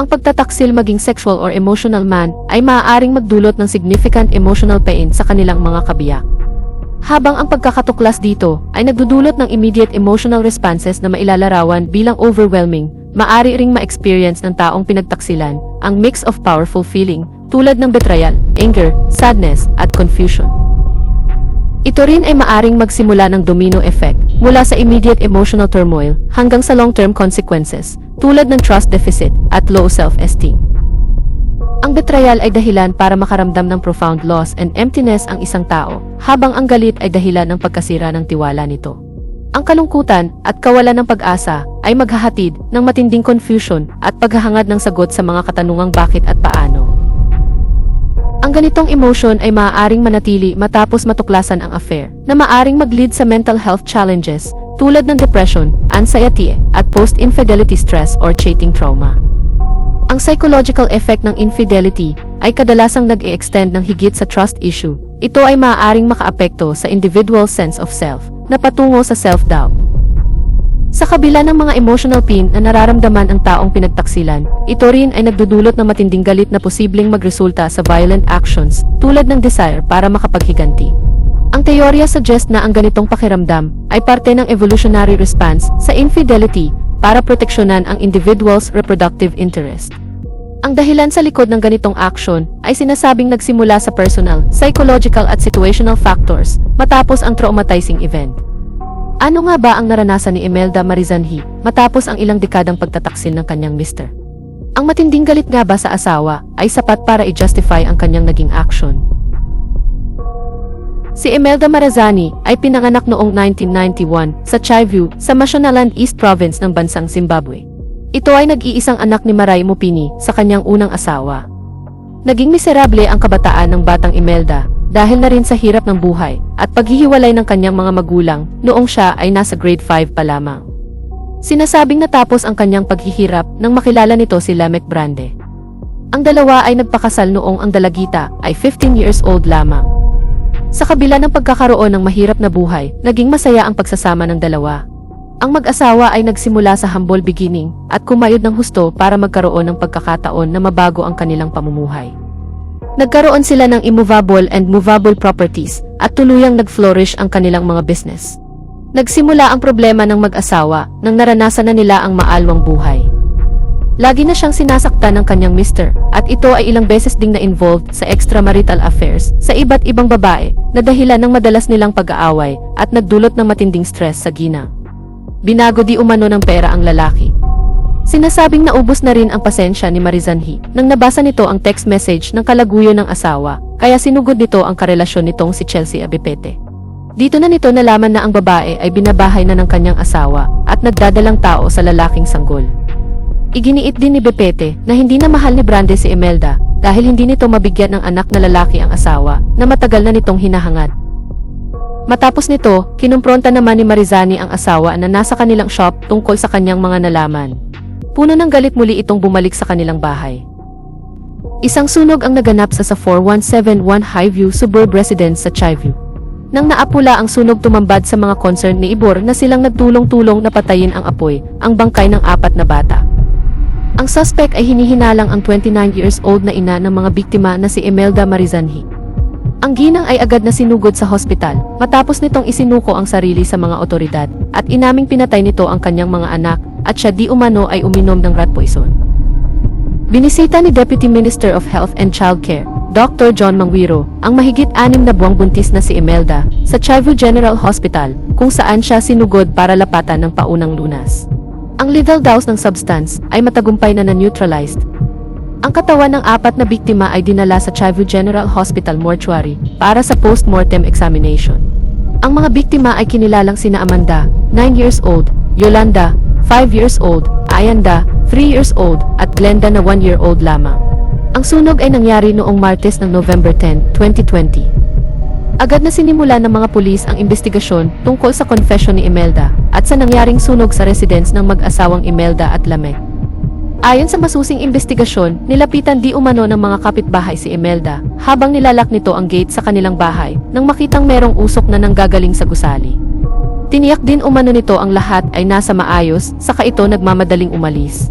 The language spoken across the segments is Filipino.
Ang pagtataksil maging sexual or emotional man ay maaaring magdulot ng significant emotional pain sa kanilang mga kabiyak. Habang ang pagkakatuklas dito ay nagdudulot ng immediate emotional responses na mailalarawan bilang overwhelming, maari ring ma-experience ng taong pinagtaksilan ang mix of powerful feeling tulad ng betrayal, anger, sadness, at confusion. Ito rin ay maaring magsimula ng domino effect mula sa immediate emotional turmoil hanggang sa long-term consequences tulad ng trust deficit at low self-esteem. Ang betrayal ay dahilan para makaramdam ng profound loss and emptiness ang isang tao, habang ang galit ay dahilan ng pagkasira ng tiwala nito. Ang kalungkutan at kawalan ng pag-asa ay maghahatid ng matinding confusion at paghahangad ng sagot sa mga katanungang bakit at paano. Ang ganitong emotion ay maaaring manatili matapos matuklasan ang affair, na maaaring mag-lead sa mental health challenges tulad ng depression, anxiety, at post-infidelity stress or cheating trauma. Ang psychological effect ng infidelity ay kadalasang nag-i-extend ng higit sa trust issue. Ito ay maaaring makaapekto sa individual sense of self na patungo sa self-doubt. Sa kabila ng mga emotional pain na nararamdaman ang taong pinagtaksilan, ito rin ay nagdudulot ng matinding galit na posibleng magresulta sa violent actions tulad ng desire para makapaghiganti. Ang teorya suggest na ang ganitong pakiramdam ay parte ng evolutionary response sa infidelity para proteksyonan ang individual's reproductive interest. Ang dahilan sa likod ng ganitong action ay sinasabing nagsimula sa personal, psychological at situational factors matapos ang traumatizing event. Ano nga ba ang naranasan ni Imelda Marizanhi matapos ang ilang dekadang pagtataksil ng kanyang mister? Ang matinding galit nga ba sa asawa ay sapat para i-justify ang kanyang naging action? Si Imelda Marazani ay pinanganak noong 1991 sa Chiview sa Mashonaland East Province ng bansang Zimbabwe. Ito ay nag-iisang anak ni Maray Mupini sa kanyang unang asawa. Naging miserable ang kabataan ng batang Imelda dahil na rin sa hirap ng buhay at paghihiwalay ng kanyang mga magulang noong siya ay nasa grade 5 pa lamang. Sinasabing natapos ang kanyang paghihirap nang makilala nito si Lamek Brande. Ang dalawa ay nagpakasal noong ang dalagita ay 15 years old lamang. Sa kabila ng pagkakaroon ng mahirap na buhay, naging masaya ang pagsasama ng dalawa. Ang mag-asawa ay nagsimula sa humble beginning at kumayod ng husto para magkaroon ng pagkakataon na mabago ang kanilang pamumuhay. Nagkaroon sila ng immovable and movable properties at tuluyang nag-flourish ang kanilang mga business. Nagsimula ang problema ng mag-asawa nang naranasan na nila ang maalwang buhay. Lagi na siyang sinasaktan ng kanyang mister at ito ay ilang beses ding na-involved sa extramarital affairs sa iba't ibang babae na dahilan ng madalas nilang pag-aaway at nagdulot ng matinding stress sa ginang. Binago di umano ng pera ang lalaki. Sinasabing naubos na rin ang pasensya ni Marizanhi nang nabasa nito ang text message ng kalaguyo ng asawa, kaya sinugod nito ang karelasyon nitong si Chelsea Abipete. Dito na nito nalaman na ang babae ay binabahay na ng kanyang asawa at nagdadalang tao sa lalaking sanggol. Iginiit din ni Bepete na hindi na mahal ni Brande si Imelda dahil hindi nito mabigyan ng anak na lalaki ang asawa na matagal na nitong hinahangad. Matapos nito, kinumpronta naman ni Marizani ang asawa na nasa kanilang shop tungkol sa kanyang mga nalaman. Puno ng galit muli itong bumalik sa kanilang bahay. Isang sunog ang naganap sa sa 4171 Highview Suburb Residence sa Chiview. Nang naapula ang sunog tumambad sa mga concern ni Ibor na silang nagtulong-tulong na patayin ang apoy, ang bangkay ng apat na bata. Ang suspect ay hinihinalang ang 29 years old na ina ng mga biktima na si Imelda Marizanhi. Ang ginang ay agad na sinugod sa hospital matapos nitong isinuko ang sarili sa mga otoridad at inaming pinatay nito ang kanyang mga anak at siya di umano ay uminom ng rat poison. Binisita ni Deputy Minister of Health and Childcare, Dr. John Mangwiro, ang mahigit anim na buwang buntis na si Imelda sa Chiview General Hospital kung saan siya sinugod para lapatan ng paunang lunas. Ang lethal dose ng substance ay matagumpay na na-neutralized. Ang katawan ng apat na biktima ay dinala sa Chiview General Hospital Mortuary para sa post-mortem examination. Ang mga biktima ay kinilalang sina Amanda, 9 years old, Yolanda, 5 years old, Ayanda, 3 years old, at Glenda na 1 year old lamang. Ang sunog ay nangyari noong Martes ng November 10, 2020. Agad na sinimula ng mga pulis ang investigasyon tungkol sa confession ni Imelda at sa nangyaring sunog sa residence ng mag-asawang Imelda at Lamek. Ayon sa masusing investigasyon, nilapitan di umano ng mga kapitbahay si Imelda habang nilalak nito ang gate sa kanilang bahay nang makitang merong usok na nanggagaling sa gusali. Tiniyak din umano nito ang lahat ay nasa maayos saka ito nagmamadaling umalis.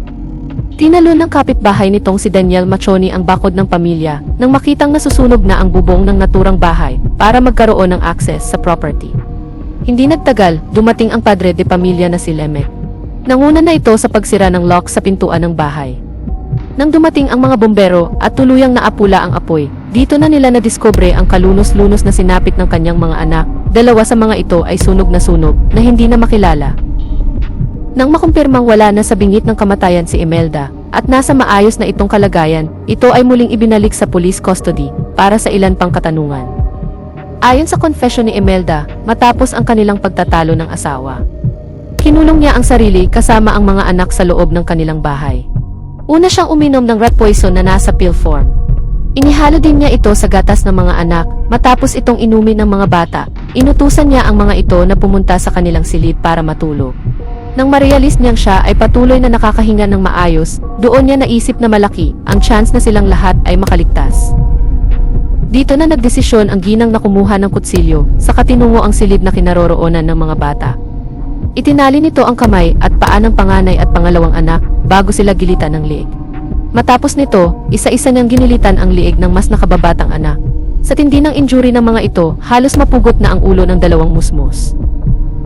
Tinalo ng kapitbahay nitong si Daniel Machoni ang bakod ng pamilya nang makitang nasusunog na ang bubong ng naturang bahay para magkaroon ng access sa property. Hindi nagtagal, dumating ang padre de pamilya na si Lemek. Nanguna na ito sa pagsira ng lock sa pintuan ng bahay. Nang dumating ang mga bombero at tuluyang naapula ang apoy, dito na nila nadiskubre ang kalunos-lunos na sinapit ng kanyang mga anak. Dalawa sa mga ito ay sunog na sunog na hindi na makilala. Nang makumpirmang wala na sa bingit ng kamatayan si Imelda, at nasa maayos na itong kalagayan, ito ay muling ibinalik sa police custody para sa ilan pang katanungan. Ayon sa confession ni Imelda, matapos ang kanilang pagtatalo ng asawa. Kinulong niya ang sarili kasama ang mga anak sa loob ng kanilang bahay. Una siyang uminom ng rat poison na nasa pill form. Inihalo din niya ito sa gatas ng mga anak, matapos itong inumin ng mga bata, inutusan niya ang mga ito na pumunta sa kanilang silid para matulog. Nang marealis niyang siya ay patuloy na nakakahinga ng maayos, doon niya naisip na malaki ang chance na silang lahat ay makaligtas. Dito na nagdesisyon ang ginang na kumuha ng kutsilyo, sa katinungo ang silid na kinaroroonan ng mga bata. Itinali nito ang kamay at paa ng panganay at pangalawang anak bago sila gilitan ng liig. Matapos nito, isa-isa niyang ginilitan ang liig ng mas nakababatang anak. Sa tindi ng injury ng mga ito, halos mapugot na ang ulo ng dalawang musmos.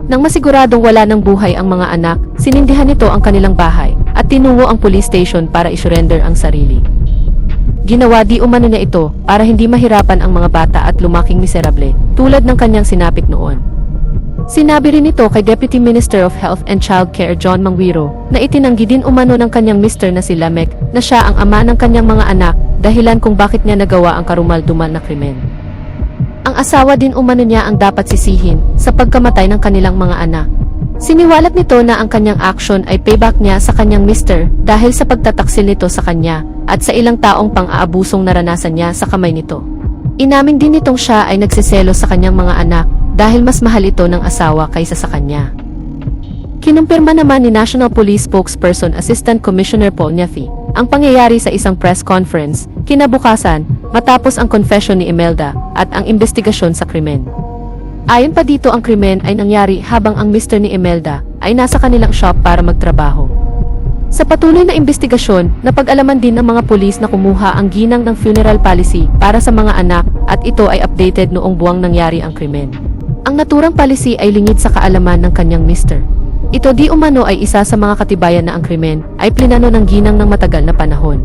Nang masiguradong wala ng buhay ang mga anak, sinindihan nito ang kanilang bahay at tinungo ang police station para isurrender ang sarili. Ginawa di umano niya ito para hindi mahirapan ang mga bata at lumaking miserable, tulad ng kanyang sinapit noon. Sinabi rin ito kay Deputy Minister of Health and Child Care John Mangwiro na itinanggi din umano ng kanyang mister na si Lamek na siya ang ama ng kanyang mga anak dahilan kung bakit niya nagawa ang karumal-dumal na krimen. Ang asawa din umano niya ang dapat sisihin sa pagkamatay ng kanilang mga anak. Siniwalat nito na ang kanyang action ay payback niya sa kanyang mister dahil sa pagtataksil nito sa kanya at sa ilang taong pang-aabusong naranasan niya sa kamay nito. Inamin din nitong siya ay nagsiselo sa kanyang mga anak dahil mas mahal ito ng asawa kaysa sa kanya. Kinumpirma naman ni National Police Spokesperson Assistant Commissioner Paul Nyafi ang pangyayari sa isang press conference kinabukasan matapos ang confession ni Imelda at ang investigasyon sa krimen. Ayon pa dito ang krimen ay nangyari habang ang mister ni Imelda ay nasa kanilang shop para magtrabaho. Sa patuloy na investigasyon, napag-alaman din ng mga pulis na kumuha ang ginang ng funeral policy para sa mga anak at ito ay updated noong buwang nangyari ang krimen. Ang naturang policy ay lingid sa kaalaman ng kanyang mister. Ito di umano ay isa sa mga katibayan na ang krimen ay plinano ng ginang ng matagal na panahon.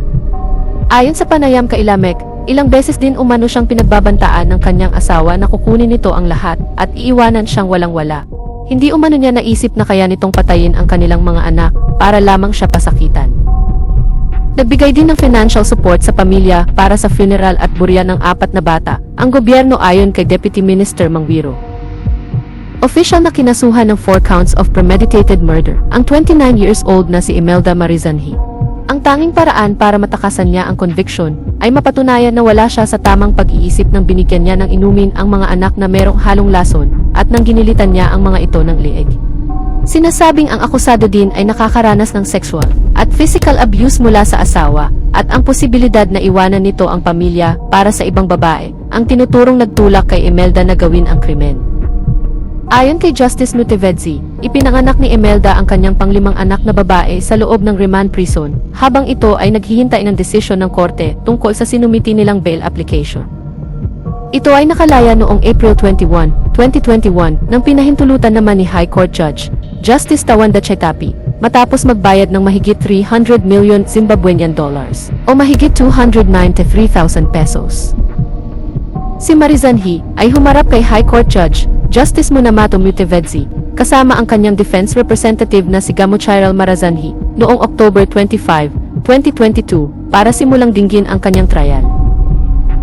Ayon sa panayam kay Ilamek, ilang beses din umano siyang pinagbabantaan ng kanyang asawa na kukunin nito ang lahat at iiwanan siyang walang-wala. Hindi umano niya naisip na kaya nitong patayin ang kanilang mga anak para lamang siya pasakitan. Nagbigay din ng financial support sa pamilya para sa funeral at buryan ng apat na bata, ang gobyerno ayon kay Deputy Minister Mangwiro. Official na kinasuhan ng four counts of premeditated murder ang 29 years old na si Imelda Marizanhi. Ang tanging paraan para matakasan niya ang conviction ay mapatunayan na wala siya sa tamang pag-iisip nang binigyan niya ng inumin ang mga anak na merong halong lason at nang ginilitan niya ang mga ito ng liig. Sinasabing ang akusado din ay nakakaranas ng sexual at physical abuse mula sa asawa at ang posibilidad na iwanan nito ang pamilya para sa ibang babae ang tinuturong nagtulak kay Imelda na gawin ang krimen. Ayon kay Justice Nutevedzi, ipinanganak ni Imelda ang kanyang panglimang anak na babae sa loob ng remand prison, habang ito ay naghihintay ng desisyon ng korte tungkol sa sinumiti nilang bail application. Ito ay nakalaya noong April 21, 2021, nang pinahintulutan naman ni High Court Judge, Justice Tawanda Chaitapi, matapos magbayad ng mahigit 300 million Zimbabwean dollars, o mahigit 293,000 pesos. Si Marizanhi ay humarap kay High Court Judge Justice Munamato Mutevedzi, kasama ang kanyang defense representative na si Gamuchiral Marazanhi, noong October 25, 2022, para simulang dinggin ang kanyang trial.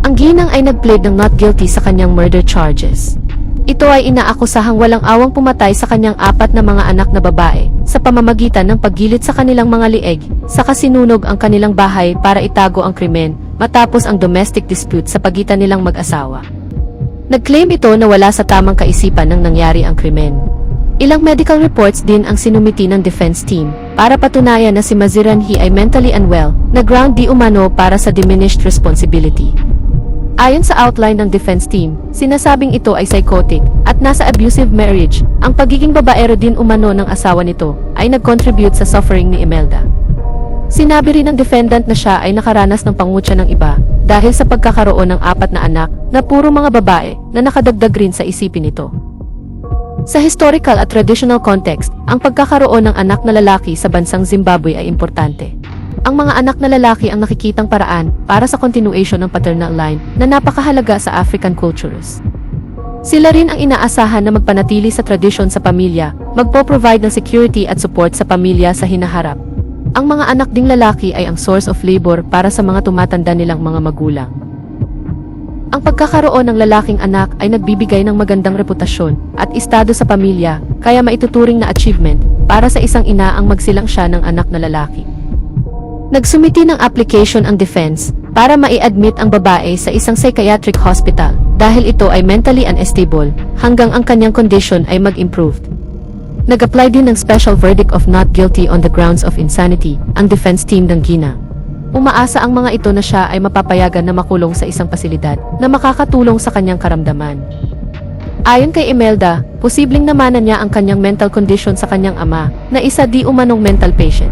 Ang ginang ay nag-plead ng not guilty sa kanyang murder charges. Ito ay inaakusahang walang awang pumatay sa kanyang apat na mga anak na babae sa pamamagitan ng paggilit sa kanilang mga lieg, sa kasinunog ang kanilang bahay para itago ang krimen matapos ang domestic dispute sa pagitan nilang mag-asawa. Nag-claim ito na wala sa tamang kaisipan nang nangyari ang krimen. Ilang medical reports din ang sinumiti ng defense team para patunayan na si Maziranhi ay mentally unwell, na ground di umano para sa diminished responsibility. Ayon sa outline ng defense team, sinasabing ito ay psychotic at nasa abusive marriage. Ang pagiging babaero din umano ng asawa nito ay nag-contribute sa suffering ni Imelda. Sinabi rin ng defendant na siya ay nakaranas ng pangutya ng iba dahil sa pagkakaroon ng apat na anak na puro mga babae na nakadagdag rin sa isipin nito. Sa historical at traditional context, ang pagkakaroon ng anak na lalaki sa bansang Zimbabwe ay importante. Ang mga anak na lalaki ang nakikitang paraan para sa continuation ng paternal line na napakahalaga sa African cultures. Sila rin ang inaasahan na magpanatili sa tradisyon sa pamilya, magpo-provide ng security at support sa pamilya sa hinaharap. Ang mga anak ding lalaki ay ang source of labor para sa mga tumatanda nilang mga magulang. Ang pagkakaroon ng lalaking anak ay nagbibigay ng magandang reputasyon at estado sa pamilya, kaya maituturing na achievement para sa isang ina ang magsilang siya ng anak na lalaki. Nagsumiti ng application ang defense para mai-admit ang babae sa isang psychiatric hospital dahil ito ay mentally unstable hanggang ang kanyang condition ay mag-improve. Nag-apply din ng special verdict of not guilty on the grounds of insanity ang defense team ng Gina. Umaasa ang mga ito na siya ay mapapayagan na makulong sa isang pasilidad na makakatulong sa kanyang karamdaman. Ayon kay Imelda, posibleng namanan niya ang kanyang mental condition sa kanyang ama na isa di umanong mental patient.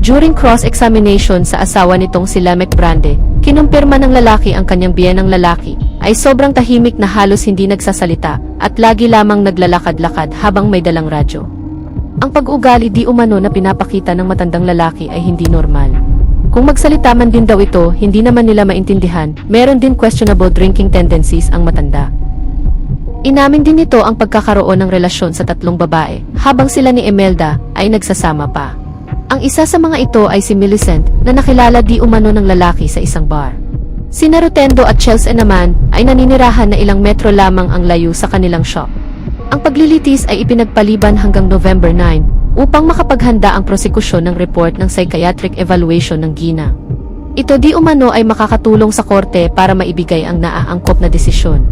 During cross-examination sa asawa nitong si Lamek Brande, kinumpirma ng lalaki ang kanyang biyenang lalaki ay sobrang tahimik na halos hindi nagsasalita at lagi lamang naglalakad-lakad habang may dalang radyo. Ang pag-ugali di umano na pinapakita ng matandang lalaki ay hindi normal. Kung magsalita man din daw ito, hindi naman nila maintindihan, meron din questionable drinking tendencies ang matanda. Inamin din nito ang pagkakaroon ng relasyon sa tatlong babae, habang sila ni Emelda ay nagsasama pa. Ang isa sa mga ito ay si Millicent na nakilala di umano ng lalaki sa isang bar. Sina Rotendo at Chelsea naman ay naninirahan na ilang metro lamang ang layo sa kanilang shop. Ang paglilitis ay ipinagpaliban hanggang November 9 upang makapaghanda ang prosekusyon ng report ng psychiatric evaluation ng Gina. Ito di umano ay makakatulong sa korte para maibigay ang naaangkop na desisyon.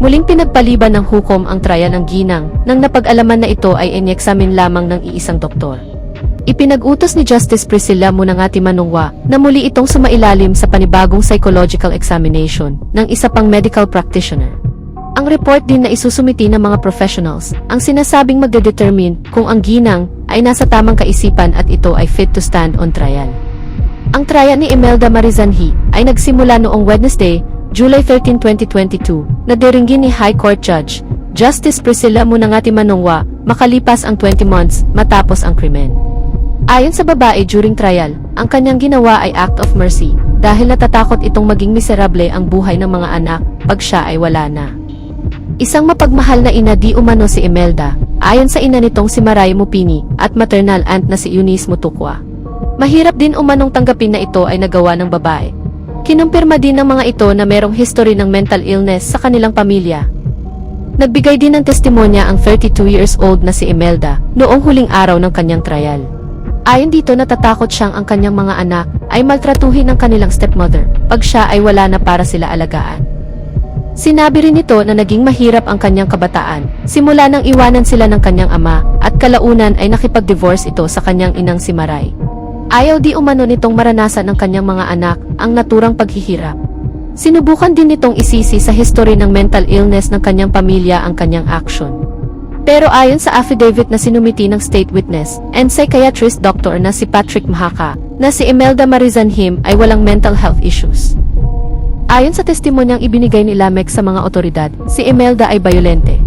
Muling pinagpaliban ng hukom ang traya ng ginang nang napag-alaman na ito ay ineksamin lamang ng iisang doktor. Ipinag-utos ni Justice Priscilla Munangati Manungwa na muli itong sumailalim sa panibagong psychological examination ng isa pang medical practitioner. Ang report din na isusumiti ng mga professionals ang sinasabing magdedetermine kung ang ginang ay nasa tamang kaisipan at ito ay fit to stand on trial. Ang trial ni Imelda Marizanhi ay nagsimula noong Wednesday, July 13, 2022, na diringgin ni High Court Judge Justice Priscilla Munangati Manungwa makalipas ang 20 months matapos ang krimen. Ayon sa babae during trial, ang kanyang ginawa ay act of mercy dahil natatakot itong maging miserable ang buhay ng mga anak pag siya ay wala na. Isang mapagmahal na ina di umano si Imelda, ayon sa ina nitong si Maray Mupini at maternal aunt na si Eunice Mutukwa. Mahirap din umanong tanggapin na ito ay nagawa ng babae. Kinumpirma din ng mga ito na merong history ng mental illness sa kanilang pamilya. Nagbigay din ng testimonya ang 32 years old na si Imelda noong huling araw ng kanyang trial. Ayon dito natatakot siyang ang kanyang mga anak ay maltratuhin ng kanilang stepmother pag siya ay wala na para sila alagaan. Sinabi rin nito na naging mahirap ang kanyang kabataan simula nang iwanan sila ng kanyang ama at kalaunan ay nakipag-divorce ito sa kanyang inang si Maray. Ayaw di umano nitong maranasan ng kanyang mga anak ang naturang paghihirap. Sinubukan din nitong isisi sa history ng mental illness ng kanyang pamilya ang kanyang action. Pero ayon sa affidavit na sinumiti ng state witness and psychiatrist doctor na si Patrick Mahaka, na si Imelda Marizanhim ay walang mental health issues. Ayon sa testimonyang ibinigay ni Lamek sa mga otoridad, si Imelda ay bayolente.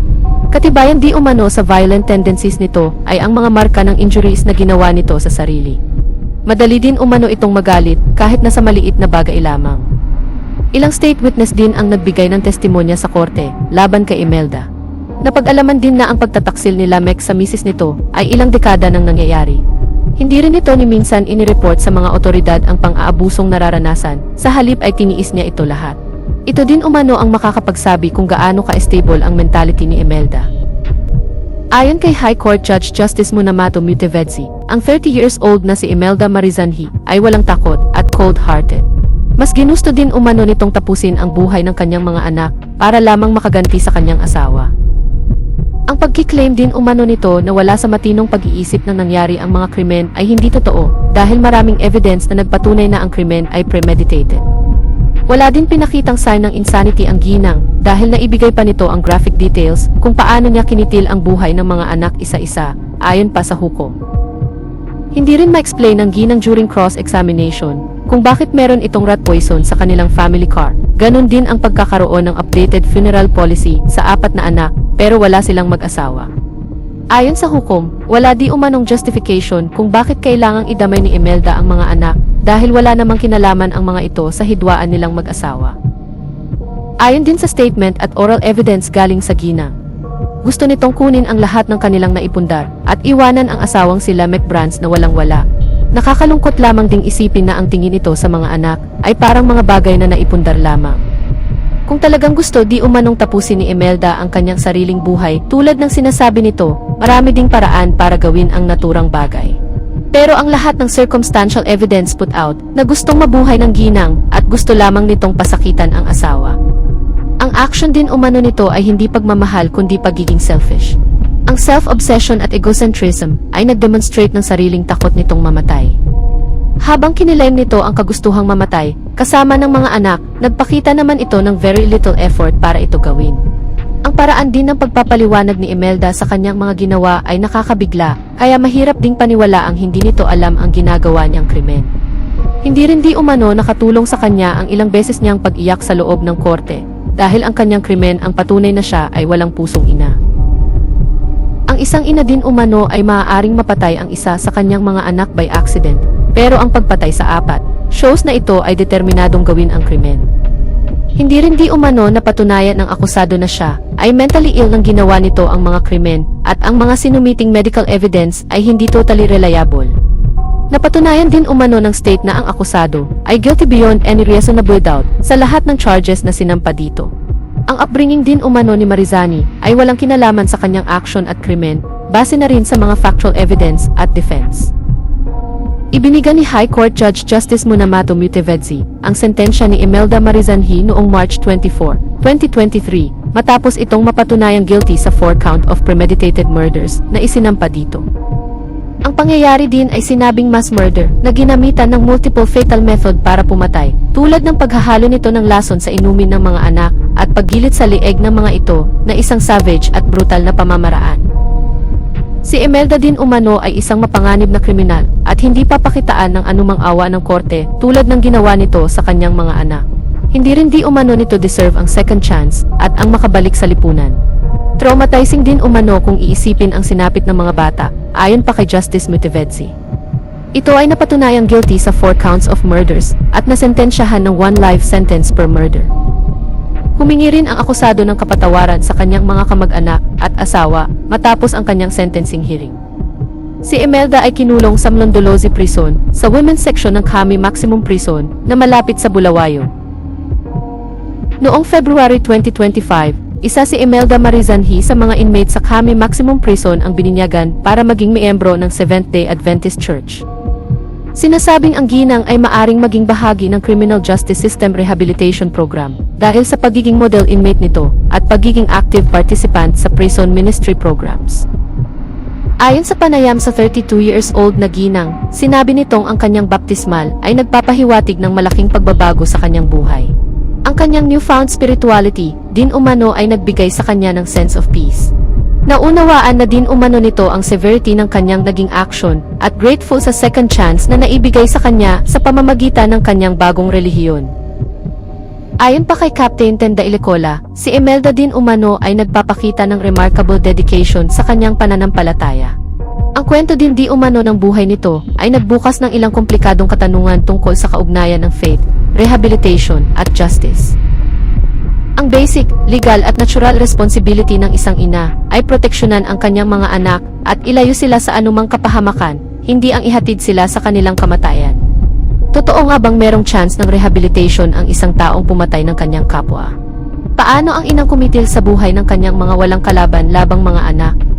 Katibayan di umano sa violent tendencies nito ay ang mga marka ng injuries na ginawa nito sa sarili. Madali din umano itong magalit kahit nasa maliit na bagay lamang. Ilang state witness din ang nagbigay ng testimonya sa korte laban kay Imelda. Napag-alaman din na ang pagtataksil ni Lamek sa misis nito ay ilang dekada nang nangyayari. Hindi rin ito ni minsan inireport sa mga otoridad ang pang-aabusong nararanasan, sa halip ay tiniis niya ito lahat. Ito din umano ang makakapagsabi kung gaano ka-stable ang mentality ni Imelda. Ayon kay High Court Judge Justice Munamato Mutevedzi, ang 30 years old na si Imelda Marizanhi ay walang takot at cold-hearted. Mas ginusto din umano nitong tapusin ang buhay ng kanyang mga anak para lamang makaganti sa kanyang asawa. Ang pagkiklaim din umano nito na wala sa matinong pag-iisip ng nangyari ang mga krimen ay hindi totoo dahil maraming evidence na nagpatunay na ang krimen ay premeditated. Wala din pinakitang sign ng insanity ang ginang dahil naibigay pa nito ang graphic details kung paano niya kinitil ang buhay ng mga anak isa-isa ayon pa sa hukom. Hindi rin ma-explain ng ginang during cross-examination kung bakit meron itong rat poison sa kanilang family car. Ganon din ang pagkakaroon ng updated funeral policy sa apat na anak pero wala silang mag-asawa. Ayon sa hukom, wala di umanong justification kung bakit kailangang idamay ni Imelda ang mga anak dahil wala namang kinalaman ang mga ito sa hidwaan nilang mag-asawa. Ayon din sa statement at oral evidence galing sa ginang, gusto nitong kunin ang lahat ng kanilang naipundar at iwanan ang asawang sila McBrands na walang-wala. Nakakalungkot lamang ding isipin na ang tingin ito sa mga anak ay parang mga bagay na naipundar lamang. Kung talagang gusto di umanong tapusin ni Imelda ang kanyang sariling buhay tulad ng sinasabi nito, marami ding paraan para gawin ang naturang bagay. Pero ang lahat ng circumstantial evidence put out na gustong mabuhay ng ginang at gusto lamang nitong pasakitan ang asawa. Ang action din umano nito ay hindi pagmamahal kundi pagiging selfish. Ang self-obsession at egocentrism ay nagdemonstrate ng sariling takot nitong mamatay. Habang kinilaim nito ang kagustuhang mamatay, kasama ng mga anak, nagpakita naman ito ng very little effort para ito gawin. Ang paraan din ng pagpapaliwanag ni Imelda sa kanyang mga ginawa ay nakakabigla, kaya mahirap ding paniwala ang hindi nito alam ang ginagawa niyang krimen. Hindi rin di umano nakatulong sa kanya ang ilang beses niyang pag-iyak sa loob ng korte, dahil ang kanyang krimen ang patunay na siya ay walang pusong ina. Ang isang ina din umano ay maaaring mapatay ang isa sa kanyang mga anak by accident, pero ang pagpatay sa apat, shows na ito ay determinadong gawin ang krimen. Hindi rin di umano na patunayan ng akusado na siya ay mentally ill nang ginawa nito ang mga krimen at ang mga sinumiting medical evidence ay hindi totally reliable. Napatunayan din umano ng state na ang akusado ay guilty beyond any reasonable doubt sa lahat ng charges na sinampa dito. Ang upbringing din umano ni Marizani ay walang kinalaman sa kanyang action at krimen base na rin sa mga factual evidence at defense. Ibinigan ni High Court Judge Justice Munamato Mutevedzi ang sentensya ni Imelda Marizanhi noong March 24, 2023 matapos itong mapatunayang guilty sa 4 count of premeditated murders na isinampa dito. Ang pangyayari din ay sinabing mass murder na ginamitan ng multiple fatal method para pumatay, tulad ng paghahalo nito ng lason sa inumin ng mga anak at paggilit sa lieg ng mga ito na isang savage at brutal na pamamaraan. Si Imelda din umano ay isang mapanganib na kriminal at hindi papakitaan ng anumang awa ng korte tulad ng ginawa nito sa kanyang mga anak. Hindi rin di umano nito deserve ang second chance at ang makabalik sa lipunan. Traumatizing din umano kung iisipin ang sinapit ng mga bata, ayon pa kay Justice Mutevedzi. Ito ay napatunayang guilty sa 4 counts of murders at nasentensyahan ng one life sentence per murder. Humingi rin ang akusado ng kapatawaran sa kanyang mga kamag-anak at asawa matapos ang kanyang sentencing hearing. Si Imelda ay kinulong sa Mlondolozi Prison sa women's section ng Kami Maximum Prison na malapit sa Bulawayo. Noong February 2025, isa si Imelda Marizanhi sa mga inmates sa Kami Maximum Prison ang bininyagan para maging miyembro ng Seventh-day Adventist Church. Sinasabing ang ginang ay maaring maging bahagi ng Criminal Justice System Rehabilitation Program dahil sa pagiging model inmate nito at pagiging active participant sa prison ministry programs. Ayon sa panayam sa 32 years old na ginang, sinabi nitong ang kanyang baptismal ay nagpapahiwatig ng malaking pagbabago sa kanyang buhay. Ang kanyang newfound spirituality din umano ay nagbigay sa kanya ng sense of peace. Naunawaan na din umano nito ang severity ng kanyang naging action at grateful sa second chance na naibigay sa kanya sa pamamagitan ng kanyang bagong relihiyon. Ayon pa kay Captain Tenda Ilicola, si Imelda din umano ay nagpapakita ng remarkable dedication sa kanyang pananampalataya. Ang kwento din di umano ng buhay nito ay nagbukas ng ilang komplikadong katanungan tungkol sa kaugnayan ng faith, rehabilitation, at justice. Ang basic, legal at natural responsibility ng isang ina ay proteksyonan ang kanyang mga anak at ilayo sila sa anumang kapahamakan, hindi ang ihatid sila sa kanilang kamatayan. Totoo nga bang merong chance ng rehabilitation ang isang taong pumatay ng kanyang kapwa? Paano ang inang kumitil sa buhay ng kanyang mga walang kalaban labang mga anak